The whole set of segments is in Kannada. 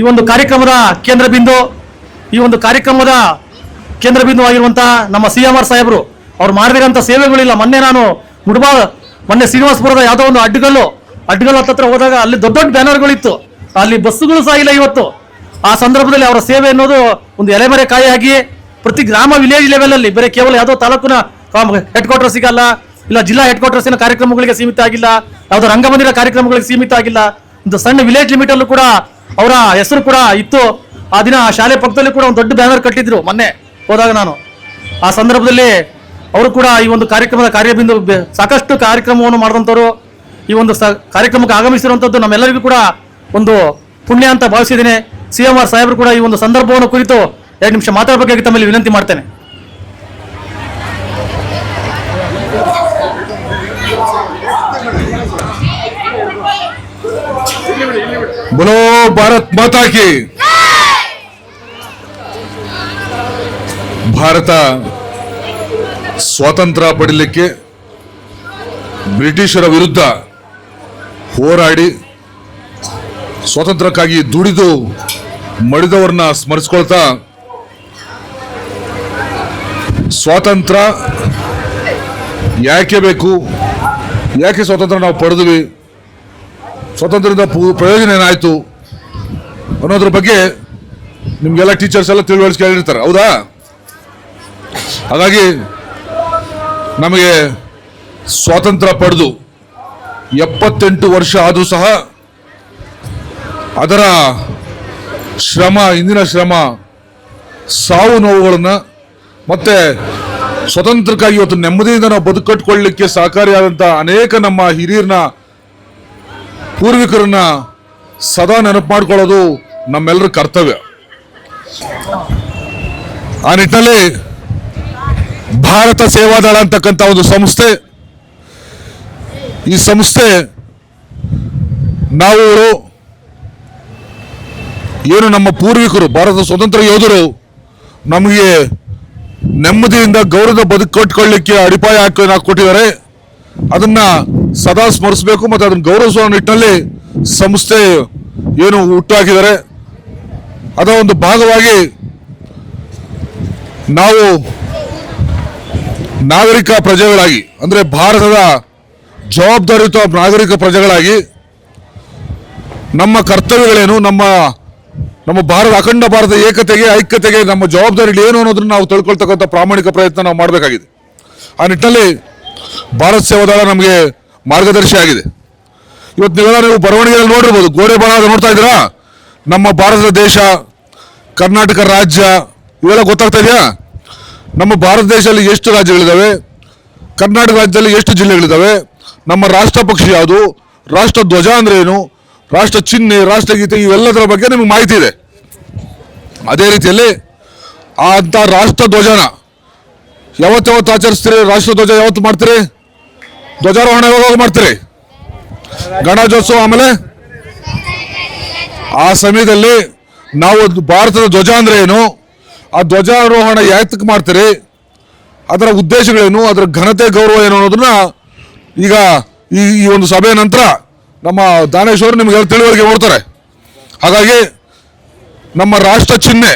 ಈ ಒಂದು ಕಾರ್ಯಕ್ರಮದ ಕೇಂದ್ರ ಬಿಂದು ಈ ಒಂದು ಕಾರ್ಯಕ್ರಮದ ಕೇಂದ್ರ ಬಿಂದು ಆಗಿರುವಂತಹ ನಮ್ಮ ಸಿ ಎಂ ಆರ್ ಸಾಹೇಬರು, ಅವ್ರು ಮಾಡಿದಿರೋಂಥ ಸೇವೆಗಳಿಲ್ಲ. ಮೊನ್ನೆ ನಾನು ಮುಡ್ಬಾ ಮೊನ್ನೆ ಶ್ರೀನಿವಾಸಪುರದ ಯಾವುದೋ ಒಂದು ಅಡ್ಡಗಲ್ಲು ಅಡ್ಡಗಲ್ಲು ಹತ್ತತ್ರ ಹೋದಾಗ ಅಲ್ಲಿ ದೊಡ್ಡ ದೊಡ್ಡ ಬ್ಯಾನರ್ಗಳಿತ್ತು. ಅಲ್ಲಿ ಬಸ್ಸುಗಳು ಸಹ ಇಲ್ಲ ಇವತ್ತು. ಆ ಸಂದರ್ಭದಲ್ಲಿ ಅವರ ಸೇವೆ ಅನ್ನೋದು ಒಂದು ಎಲೆಮರೆ ಕಾಯಿಯಾಗಿ ಪ್ರತಿ ಗ್ರಾಮ ವಿಲೇಜ್ ಲೆವೆಲಲ್ಲಿ ಬೇರೆ ಕೇವಲ ಯಾವುದೋ ತಾಲೂಕಿನ ಹೆಡ್ ಕ್ವಾರ್ಟರ್ ಸಿಗಲ್ಲ ಇಲ್ಲ ಜಿಲ್ಲಾ ಹೆಡ್ ಕ್ವಾರ್ಟರ್ಸಿನ ಕಾರ್ಯಕ್ರಮಗಳಿಗೆ ಸೀಮಿತ ಆಗಿಲ್ಲ, ಯಾವುದೋ ರಂಗಮಂದಿರ ಕಾರ್ಯಕ್ರಮಗಳಿಗೆ ಸೀಮಿತ ಆಗಿಲ್ಲ, ಒಂದು ಸಣ್ಣ ವಿಲೇಜ್ ಲಿಮಿಟಲ್ಲೂ ಕೂಡ ಅವರ ಹೆಸರು ಕೂಡ ಇತ್ತು. ಆ ದಿನ ಆ ಶಾಲೆ ಪಕ್ಕದಲ್ಲಿ ಕೂಡ ಒಂದು ದೊಡ್ಡ ಬ್ಯಾನರ್ ಕಟ್ಟಿದ್ರು ಮೊನ್ನೆ, ಹೋದಾಗ ನಾನು. ಆ ಸಂದರ್ಭದಲ್ಲಿ ಅವರು ಕೂಡ ಈ ಒಂದು ಕಾರ್ಯಕ್ರಮದ ಕಾರ್ಯಬಿಂದು ಸಾಕಷ್ಟು ಕಾರ್ಯಕ್ರಮವನ್ನು ಮಾಡಿದಂಥವ್ರು, ಈ ಒಂದು ಸ, ಕಾರ್ಯಕ್ರಮಕ್ಕೆ ಆಗಮಿಸಿರುವಂಥದ್ದು ನಮ್ಮೆಲ್ಲರಿಗೂ ಕೂಡ ಒಂದು ಪುಣ್ಯ ಅಂತ ಭಾವಿಸಿದ್ದೇನೆ. ಸಿ ಎಂ ಆರ್ ಸಾಹೇಬರು ಕೂಡ ಈ ಒಂದು ಸಂದರ್ಭವನ್ನು ಕುರಿತು ಎರಡು ನಿಮಿಷ ಮಾತಾಡಬೇಕಾಗಿ ತಮ್ಮಲ್ಲಿ ವಿನಂತಿ ಮಾಡ್ತೇನೆ. बोलो भारत माता की ಭಾರತ ಸ್ವಾತಂತ್ರ್ಯ ಪಡೀಲಿಕ್ಕೆ ಬ್ರಿಟಿಷರ ವಿರುದ್ಧ ಹೋರಾಡಿ ಸ್ವಾತಂತ್ರ್ಯಕ್ಕಾಗಿ ದುಡಿದು ಮಡಿದವರನ್ನ ಸ್ಮರಿಸ್ಕೊಳ್ತಾ ಸ್ವಾತಂತ್ರ್ಯ ಯಾಕೆ ಬೇಕು ಯಾಕೆ ಸ್ವಾತಂತ್ರ್ಯ ನಾವು ಪಡೆದ್ವಿ ಸ್ವಾತಂತ್ರ್ಯದಿಂದ ಪು- ಪ್ರಯೋಜನ ಏನಾಯಿತು ಅನ್ನೋದ್ರ ಬಗ್ಗೆ ನಿಮಗೆಲ್ಲ ಟೀಚರ್ಸ್ ಎಲ್ಲ ತಿಳುವಳಿಕೆ ಹೇಳಿರ್ತಾರೆ, ಹೌದಾ? ಹಾಗಾಗಿ ನಮಗೆ ಸ್ವಾತಂತ್ರ್ಯ ಪಡೆದು ಎಪ್ಪತ್ತೆಂಟು ವರ್ಷ ಆದರೂ ಸಹ ಅದರ ಶ್ರಮ, ಇಂದಿನ ಶ್ರಮ, ಸಾವು ನೋವುಗಳನ್ನು ಮತ್ತೆ ಸ್ವತಂತ್ರಕ್ಕಾಗಿ ಇವತ್ತು ನೆಮ್ಮದಿಯಿಂದ ನಾವು ಬದುಕಟ್ಕೊಳ್ಳಿಕ್ಕೆ ಸಹಕಾರಿಯಾದಂಥ ಅನೇಕ ನಮ್ಮ ಹಿರಿಯರನ್ನ ಪೂರ್ವಿಕರನ್ನ ಸದಾ ನೆನಪು ಮಾಡ್ಕೊಳ್ಳೋದು ನಮ್ಮೆಲ್ಲರ ಕರ್ತವ್ಯ. ಆ ನಿಟ್ಟಿನಲ್ಲಿ ಭಾರತ ಸೇವಾದಳ ಅಂತಕ್ಕಂಥ ಒಂದು ಸಂಸ್ಥೆ, ಈ ಸಂಸ್ಥೆ ನಾವು ಏನು ನಮ್ಮ ಪೂರ್ವಿಕರು ಭಾರತ ಸ್ವತಂತ್ರ ಯೋಧರು ನಮಗೆ ನೆಮ್ಮದಿಯಿಂದ ಗೌರವದ ಬದುಕು ಕಟ್ಕೊಳ್ಳಿಕ್ಕೆ ಅಡಿಪಾಯ ಹಾಕಿ ಕೊಟ್ಟಿದ್ದಾರೆ. ಅದನ್ನ ಸದಾ ಸ್ಮರಿಸಬೇಕು ಮತ್ತು ಅದನ್ನು ಗೌರವಿಸುವ ನಿಟ್ಟಿನಲ್ಲಿ ಸಂಸ್ಥೆ ಏನು ಹುಟ್ಟಾಕಿದ್ದಾರೆ ಅದರ ಒಂದು ಭಾಗವಾಗಿ ನಾವು ನಾಗರಿಕ ಪ್ರಜೆಗಳಾಗಿ, ಅಂದರೆ ಭಾರತದ ಜವಾಬ್ದಾರಿಯುತ ನಾಗರಿಕ ಪ್ರಜೆಗಳಾಗಿ, ನಮ್ಮ ಕರ್ತವ್ಯಗಳೇನು, ನಮ್ಮ ನಮ್ಮ ಭಾರತ, ಅಖಂಡ ಭಾರತ ಏಕತೆಗೆ, ಐಕ್ಯತೆಗೆ, ನಮ್ಮ ಜವಾಬ್ದಾರಿಗಳು ಏನು ಅನ್ನೋದನ್ನು ನಾವು ತಿಳ್ಕೊಳ್ತಕ್ಕಂಥ ಪ್ರಾಮಾಣಿಕ ಪ್ರಯತ್ನ ನಾವು ಮಾಡಬೇಕಾಗಿದೆ. ಆ ನಿಟ್ಟಿನಲ್ಲಿ ಭಾರತ್ ಸೇವಾದಳ ನಮಗೆ ಮಾರ್ಗದರ್ಶಿ ಆಗಿದೆ. ಇವತ್ತು ನೀವೆಲ್ಲ ನೀವು ಬರವಣಿಗೆಯಲ್ಲಿ ನೋಡಿರ್ಬೋದು, ಗೋಡೆ ಬರಹ ನೋಡ್ತಾ ಇದ್ದೀರಾ? ನಮ್ಮ ಭಾರತ ದೇಶ, ಕರ್ನಾಟಕ ರಾಜ್ಯ, ಇವೆಲ್ಲ ಗೊತ್ತಾಗ್ತಾ ಇದೆಯಾ? ನಮ್ಮ ಭಾರತ ದೇಶದಲ್ಲಿ ಎಷ್ಟು ರಾಜ್ಯಗಳಿದ್ದಾವೆ ಕರ್ನಾಟಕ ರಾಜ್ಯದಲ್ಲಿ ಎಷ್ಟು ಜಿಲ್ಲೆಗಳಿದ್ದಾವೆ ನಮ್ಮ ರಾಷ್ಟ್ರ ಪಕ್ಷಿ ಯಾವುದು? ರಾಷ್ಟ್ರ ಧ್ವಜ ಅಂದ್ರೆ ಏನು? ರಾಷ್ಟ್ರ ಚಿಹ್ನೆ ರಾಷ್ಟ್ರಗೀತೆ ಇವೆಲ್ಲದರ ಬಗ್ಗೆ ನಿಮಗೆ ಮಾಹಿತಿ ಇದೆ. ಅದೇ ರೀತಿಯಲ್ಲಿ ಆ ಅಂತ ರಾಷ್ಟ್ರ ಧ್ವಜನ ಯಾವತ್ತು ಯಾವತ್ತು ಆಚರಿಸ್ತೀರಿ? ರಾಷ್ಟ್ರ ಧ್ವಜ ಯಾವತ್ತು ಮಾಡ್ತೀರಿ? ಧ್ವಜಾರೋಹಣ ಯಾವಾಗ ಮಾಡ್ತೀರಿ? ಗಣರಾಜ್ಯೋತ್ಸವ ಆಮೇಲೆ? ಆ ಸಮಯದಲ್ಲಿ ನಾವು ಭಾರತದ ಧ್ವಜ ಅಂದರೆ ಏನು? ಆ ಧ್ವಜಾರೋಹಣ ಯಾತಕ್ಕೆ ಮಾಡ್ತೀರಿ? ಅದರ ಉದ್ದೇಶಗಳೇನು? ಅದರ ಘನತೆ, ಗೌರವ ಏನು ಅನ್ನೋದನ್ನ ಈಗ ಈ ಈ ಒಂದು ಸಭೆಯ ನಂತರ ನಮ್ಮ ದಾನೇಶ್ವರ್ ನಿಮಗೆ ತಿಳುವಳಿಕೆ ಕೊಡ್ತಾರೆ. ಹಾಗಾಗಿ ನಮ್ಮ ರಾಷ್ಟ್ರ ಚಿಹ್ನೆ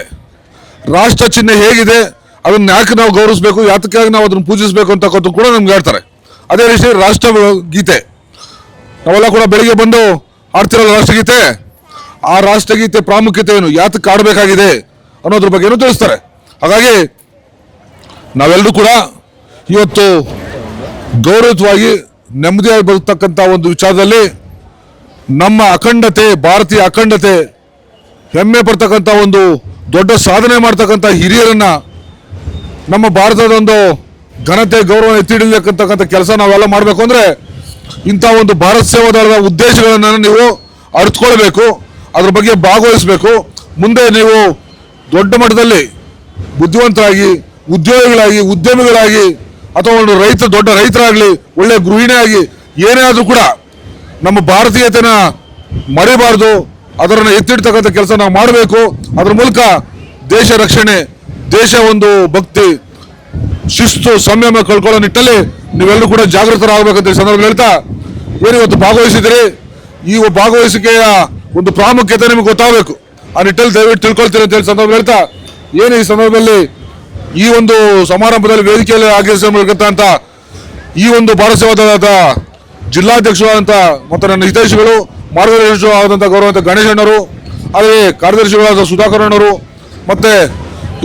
ರಾಷ್ಟ್ರ ಚಿಹ್ನೆ ಹೇಗಿದೆ, ಅದನ್ನ ಯಾಕೆ ನಾವು ಗೌರವಿಸಬೇಕು, ಯಾತಕ್ಕಾಗಿ ನಾವು ಅದನ್ನು ಪೂಜಿಸಬೇಕು ಅಂತಕ್ಕಂಥ ಕೂಡ ನಮ್ಗೆ ಹೇಳ್ತಾರೆ. ಅದೇ ರೀತಿ ರಾಷ್ಟ್ರ ಗೀತೆ. ನಾವೆಲ್ಲ ಕೂಡ ಬೆಳಿಗ್ಗೆ ಬಂದು ಹಾಡ್ತಿರೋ ರಾಷ್ಟ್ರಗೀತೆ? ಆ ರಾಷ್ಟ್ರಗೀತೆ ಪ್ರಾಮುಖ್ಯತೆ ಏನು ಯಾತಕ್ಕೆ ಆಡಬೇಕಾಗಿದೆ ಅನ್ನೋದ್ರ ಬಗ್ಗೆನೂ ತಿಳಿಸ್ತಾರೆ. ಹಾಗಾಗಿ ನಾವೆಲ್ಲರೂ ಕೂಡ ಇವತ್ತು ಗೌರವಯುತವಾಗಿ ನೆಮ್ಮದಿಯಾಗಿ ಬರುತ್ತಕ್ಕಂಥ ಒಂದು ವಿಚಾರದಲ್ಲಿ ನಮ್ಮ ಅಖಂಡತೆ, ಭಾರತೀಯ ಅಖಂಡತೆ, ಹೆಮ್ಮೆ ಪಡ್ತಕ್ಕಂಥ ಒಂದು ದೊಡ್ಡ ಸಾಧನೆ ಮಾಡ್ತಕ್ಕಂಥ ಹಿರಿಯರನ್ನ ನಮ್ಮ ಭಾರತದ ಒಂದು ಘನತೆ ಗೌರವ ಎತ್ತಿಡಿಲಿಕ್ಕಂತಕ್ಕಂಥ ಕೆಲಸ ನಾವೆಲ್ಲ ಮಾಡಬೇಕು ಅಂದರೆ ಇಂಥ ಒಂದು ಭಾರತ್ ಸೇವಾ ದಳದ ಉದ್ದೇಶಗಳನ್ನು ನೀವು ಅರ್ಥಕೊಳ್ಬೇಕು ಅದ್ರ ಬಗ್ಗೆ ಭಾಗವಹಿಸಬೇಕು. ಮುಂದೆ ನೀವು ದೊಡ್ಡ ಮಟ್ಟದಲ್ಲಿ ಬುದ್ಧಿವಂತರಾಗಿ, ಉದ್ಯೋಗಿಗಳಾಗಿ, ಉದ್ಯಮಿಗಳಾಗಿ, ಅಥವಾ ಒಂದು ರೈತ, ದೊಡ್ಡ ರೈತರಾಗಲಿ, ಒಳ್ಳೆ ಗೃಹಿಣಿಯಾಗಿ ಏನೇ ಆದರೂ ಕೂಡ ನಮ್ಮ ಭಾರತೀಯತೆನ ಮರಿಬಾರ್ದು, ಅದರನ್ನು ಎತ್ತಿಡ್ತಕ್ಕಂಥ ಕೆಲಸ ನಾವು ಮಾಡಬೇಕು. ಅದ್ರ ಮೂಲಕ ದೇಶ ರಕ್ಷಣೆ, ದೇಶ ಒಂದು ಭಕ್ತಿ ಶಿಸ್ತು, ಸಂಯಮ ಕಳ್ಕೊಳ್ಳೋ ನಿಟ್ಟಲ್ಲಿ ನೀವೆಲ್ಲರೂ ಕೂಡ ಜಾಗೃತರಾಗಬೇಕಂತ ಸಂದರ್ಭ ಹೇಳ್ತಾ, ಏನು ಇವತ್ತು ಭಾಗವಹಿಸಿದ್ರಿ ಈ ಭಾಗವಹಿಸಿಕೆಯ ಒಂದು ಪ್ರಾಮುಖ್ಯತೆ ನಿಮಗೆ ಗೊತ್ತಾಗಬೇಕು. ಆ ನಿಟ್ಟಲ್ಲಿ ದಯವಿಟ್ಟು ತಿಳ್ಕೊಳ್ತೀರಿ ಅಂತ ಹೇಳಿ ಸಂದರ್ಭ ಹೇಳ್ತಾ, ಏನು ಈ ಸಂದರ್ಭದಲ್ಲಿ ಈ ಒಂದು ಸಮಾರಂಭದಲ್ಲಿ ವೇದಿಕೆಯಲ್ಲಿ ಆಗಿರ್ತಕ್ಕಂಥ ಈ ಒಂದು ಭಾರಸವಾದ ಜಿಲ್ಲಾಧ್ಯಕ್ಷರಾದಂಥ ಮತ್ತು ನನ್ನ ಹಿತೈಷಿಗಳು ಮಾರ್ಗದರ್ಶಕರಾದಂಥ ಗೌರವಂತ ಗಣೇಶಣ್ಣರು ಅದೇ ಕಾರ್ಯದರ್ಶಿಗಳಾದ ಸುಧಾಕರ್ ಮತ್ತು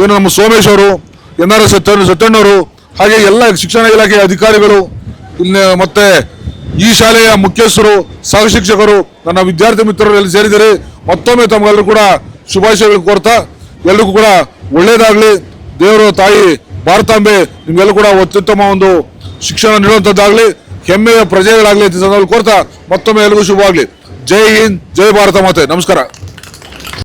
ಏನು ನಮ್ಮ ಸೋಮೇಶ್ ಅವರು ಎನ್ ಆರ್ ಎಸ್ ಸತ್ತಣ್ಣವರು ಹಾಗೆ ಎಲ್ಲ ಶಿಕ್ಷಣ ಇಲಾಖೆಯ ಅಧಿಕಾರಿಗಳು ಇಲ್ಲಿ ಮತ್ತೆ ಈ ಶಾಲೆಯ ಮುಖ್ಯಸ್ಥರು, ಸಹ ಶಿಕ್ಷಕರು, ನನ್ನ ವಿದ್ಯಾರ್ಥಿ ಮಿತ್ರರು ಎಲ್ಲಿ ಸೇರಿದರೆ ಮತ್ತೊಮ್ಮೆ ತಮಗೆಲ್ಲರೂ ಕೂಡ ಶುಭಾಶಯಗಳು ಕೋರ್ತಾ, ಎಲ್ರಿಗೂ ಕೂಡ ಒಳ್ಳೆಯದಾಗಲಿ ದೇವರು, ತಾಯಿ, ಭಾರತಾಂಬೆ ನಿಮ್ಗೆಲ್ಲೂ ಕೂಡ ಅತ್ಯುತ್ತಮ ಒಂದು ಶಿಕ್ಷಣ ನೀಡುವಂಥದ್ದಾಗಲಿ ಹೆಮ್ಮೆಯ ಪ್ರಜೆಗಳಾಗಲಿ ಕೋರ್ತಾ, ಮತ್ತೊಮ್ಮೆ ಎಲ್ರಿಗೂ ಶುಭವಾಗಲಿ. ಜೈ ಹಿಂದ್, ಜೈ ಭಾರತ ಮಾತೆ. ನಮಸ್ಕಾರ.